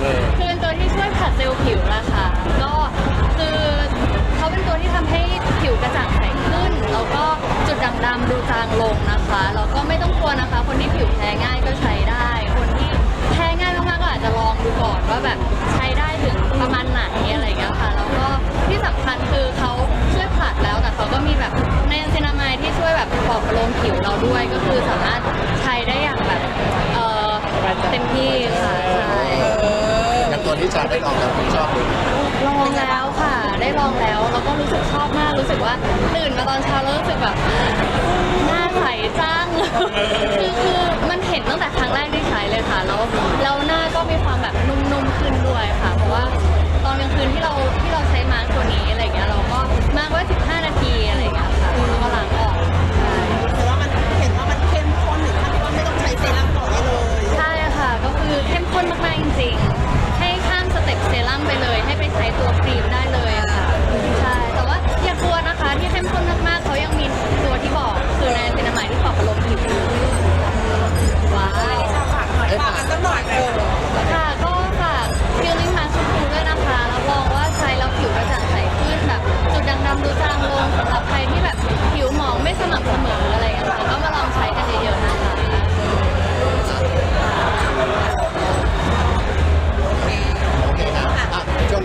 คือเป็นตัวที่ช่วยผัดเซลล์ผิวนะคะก็คือเขาเป็นตัวที่ทำให้ผิวกระจ่างใสขึ้น แล้วก็จุดด่างดำดูจางลงนะคะ แล้วก็ไม่ต้องกลัวนะคะ คนที่ผิวแพ้ง่ายก็ใช้ได้ คนที่แพ้ง่ายมากๆก็อาจจะลองดูก่อนว่าแบบใช้ได้ถึงประมาณไหนอะไรอย่างเงี้ยค่ะ แล้วก็ที่สำคัญคือเขาช่วยผัดแล้วแต่เขาก็มีแบบในซินามายที่ช่วยแบบปลอบประโลมผิวเราด้วย ก็คือสามารถใช้ได้อย่างแบบเออเต็มที่ค่ะ ที่ชาได้ลองแล้วคุณชอบเลยลองแล้วค่ะ ได้ลองแล้วแล้วก็รู้สึกชอบมาก รู้สึกว่าตื่นมาตอนเช้าแล้วรู้สึกแบบหน้าใสจังคือคือมันเห็นตั้งแต่ครั้งแรกที่ใช้เลยค่ะ แล้วแล้วหน้าก็มีความแบบนุ่มๆขึ้นด้วยค่ะ เพราะว่าตอนกลางคืนที่เราที่เราใช้มาร์กตัวนี้อะไรเงี้ยเราก็มาร์กไว้ 15 นาทีอะไรเงี้ย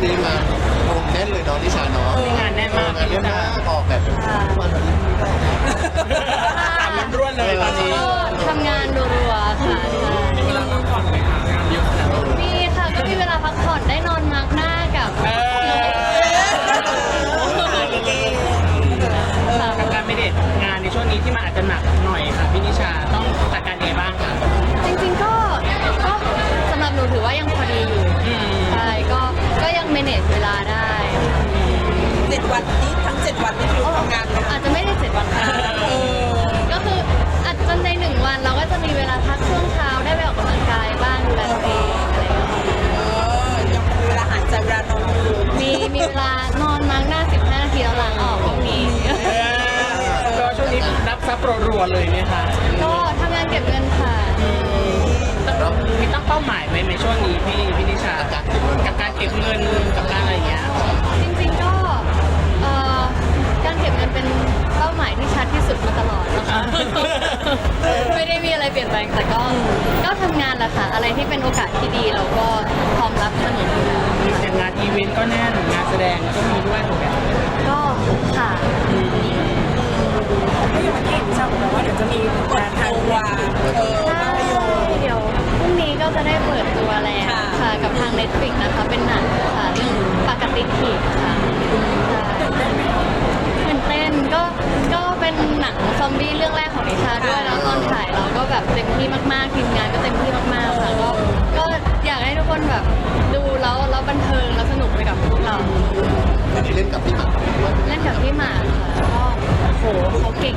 นี้มาคงแน่นเลยเนาะนิชาเนาะงานแน่นมาก งานแน่นมากออกแบบวันนี้ตาม นี่คือทำงานไหมคะอาจจะไม่ได้เจ็ดวันค่ะก็คืออาจจะในหนึ่งวันเราก็จะมีเวลาพักช่วงเช้าได้ไปออกกำลังกายบ้างดูแลตัวเองอะไรอย่างเงี้ยเออยังมีเวลาหายใจเวลานอนอยู่มีมีเวลานอนมาร์กหน้า15นาทีแล้วล้างออกก็มีเออก็ช่วงนี้รับทรัพย์รัวๆเลยไหมคะก็ทำงานเก็บเงินค่ะต้องมีตั้งเป้าหมายไหมในช่วงนี้พี่พี่นิชากับการเก็บเงินกับการอะไรอย่างเงี้ยจริง หมายที่ชัดที่สุดมาตลอดนะคะ ไม่ได้มีอะไรเปลี่ยนแปลงแต่ก็ก็ทำงานแหละค่ะ อะไรที่เป็นโอกาสที่ดีเราก็พร้อมรับเสมออยู่แล้วอย่างงานอีเวนต์ก็แน่นงานแสดงก็มีด้วยถูกไหมก็ค่ะ ก็ยังมาเก่งช่างแต่ว่าเดี๋ยวจะมีเปิดตัวเออภาพยนตร์ เดี๋ยวพรุ่งนี้ก็จะได้เปิดตัวแล้วค่ะค่ะกับทาง Netflix นะคะ เป็นหนังค่ะเรื่อง โหเขาเก่ง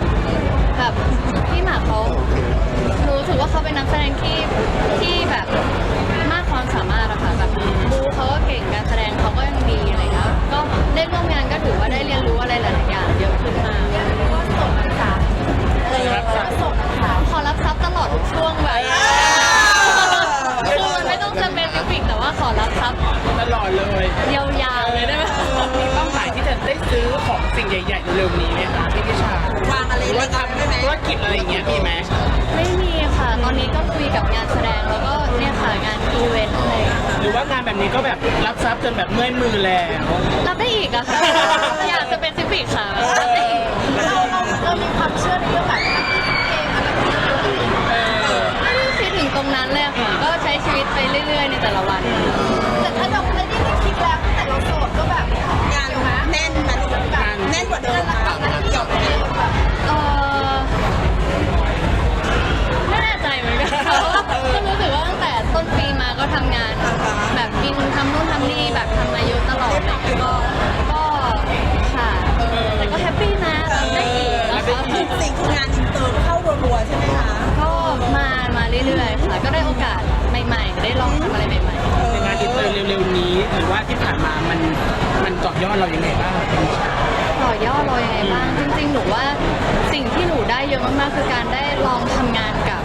ซับจนแบบเมื่อยมือแล้ว รับได้อีกอะค่ะ องทำอะไรใหม่ๆ ในงานอินเตอร์เร็วๆนี้ หรือว่าที่ผ่านมามันมันก่อะยอดเรายังไงบ้างต่อยอดเรายังไงบ้าง จริง ๆ หนูว่าสิ่งที่หนูได้เยอะมากๆ คือการได้ลองทำงานกับ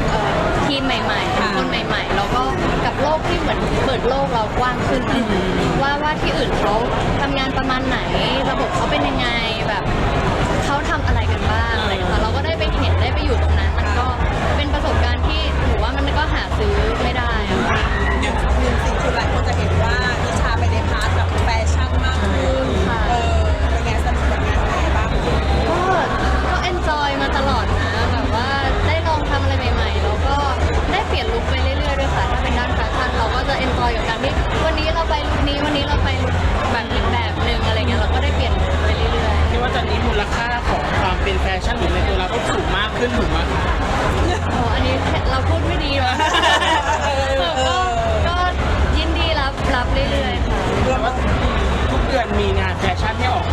ทีมใหม่ๆคนใหม่ๆ แล้วก็กับโลกที่เหมือนเปิดโลกเรากว้างขึ้น ว่าว่าที่อื่นเขาทำงานประมาณไหน ระบบเขาเป็นยังไงแบบ มันมีงานแฟชั่นที่ออก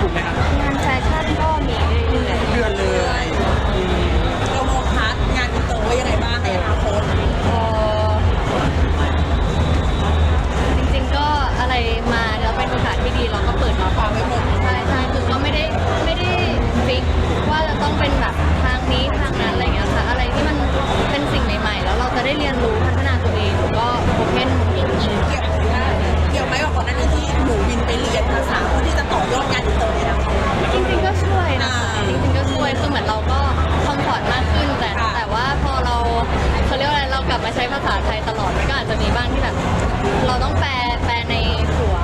ถูกไหมครับ งานแฟชั่นก็มีเรื่อยเดือนเลยอืมเรามองพาร์ทงานอินเตอร์ไว้ยังไงบ้างในอนาคตเอ่อจริงๆก็อะไรมาแล้วเป็นโอกาสที่ดีเราก็เปิดรับฟังไว้หมดใช่ใช่คือก็ไม่ได้ไม่ได้ฟิกว่าจะต้องเป็นแบบทางนี้ทางนั้นอะไรอย่างเงี้ยค่ะอะไรที่มันเป็นสิ่งใหม่ ๆ แล้วเราจะได้เรียนรู้ เรียนภาษาเพื่อที่จะต่อยอดงานตินเตอร์ในอนาคต จริงๆก็ช่วยนะคะอ่จริงๆก็ช่วยคือเหมือนเราก็คอมฟอร์ตมากขึ้นแต่แต่ว่าพอเราเขาเรียกว่าอะไรเรากลับมาใช้ภาษาไทยตลอดมันก็อาจจะมีบ้างที่แบบ เราต้องแปลแปลในหัว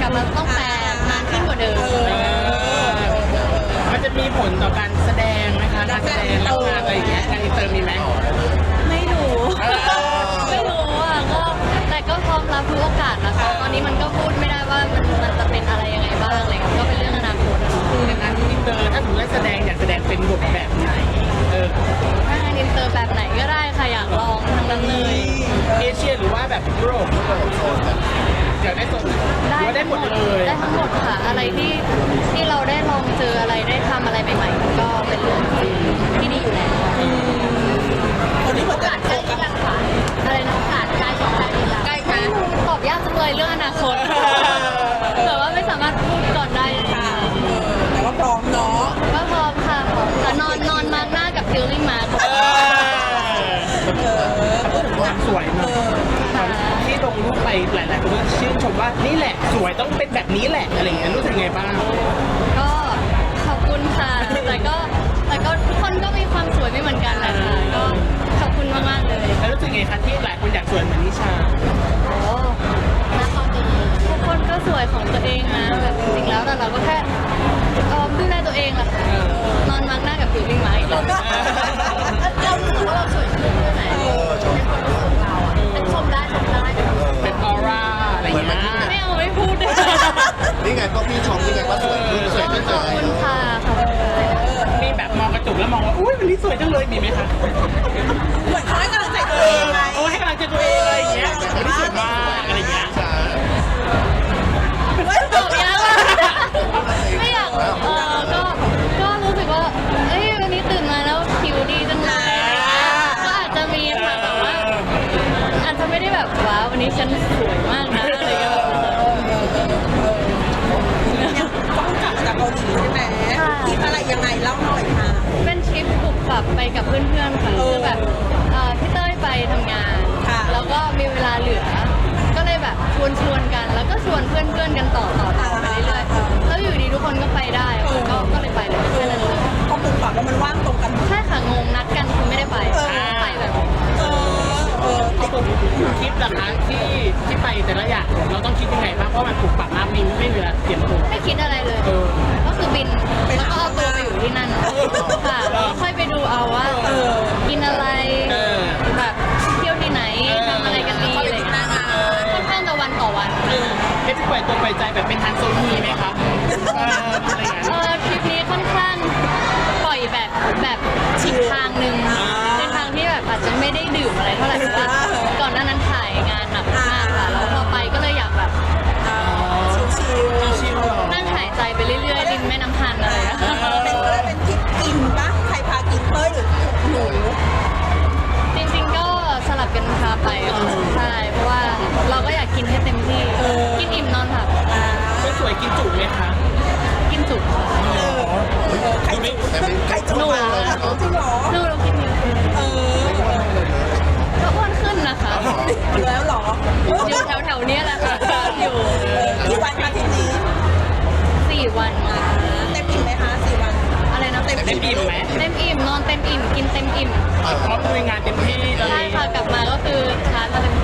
กลับมาต้องแปลนานขึ้นกว่าเดิมมันจะมีผลต่อการแสดงไหมคะการแสดงรับงานอะไรอย่างเงี้ยการอินเตอร์มีไหม รับทุกโอกาสนะคะ ตอนนี้มันก็พูดไม่ได้ว่ามันมันจะเป็นอะไร ไปหลายๆคนก็ชื่นชมว่านี่แหละ สวยต้องเป็นแบบนี้แหละอะไรเงี้ยรู้สึกไงบ้างก็ขอบคุณค่ะ แต่ก็แต่ก็ทุกคนก็มีความสวยไม่เหมือนกันแหละะก็ขอบคุณมากๆเลย แล้วรู้สึกไงคะที่หลายคนอยากสวยเหมือนนิชาโอ้ทุกคนก็สวยของตัวเองนะแบบจริงๆแล้วแต่เราก็แค่ นี่ไงก็พี่ชมนี่ไงก็สวยขึ้นสวยขึ้นขอบค่ะขอบคุณค่ะมีแบบมองกระจกแล้วมองว่า อุ้ยมันนี่สวยจังเลยมีไหมคะ แบบไปกับเพื่อนๆค่ะคือแบบพี่เต้ยไปทำงานแล้วก็มีเวลาเหลือ ก็เลยแบบชวนชวนกัน แล้วก็ชวนเพื่อนๆกันต่อต่อต่อไปเรื่อยๆแล้วอยู่ดีทุกคนก็ไป ใครจะใจะมาจริงเหรอ ดูเรากินอยู่เอก็อ้วนขึ้นนะคะ อ แล้วหรออยู่แถวๆเนี้ยแหละค่ะอยู่ที่วันอาทิตย์นี้สี่วันนะเต็มอิ่มไหมคะสี่วัน อะไรนะเต็มอิ่ม ไหม เต็มอิ่มนอนเต็มอิ่มกินเต็มอิ่มพร้อมลุยงานเต็มที่ตใช่ค่ะกลับมาก็คือชาร์จมาเต็ม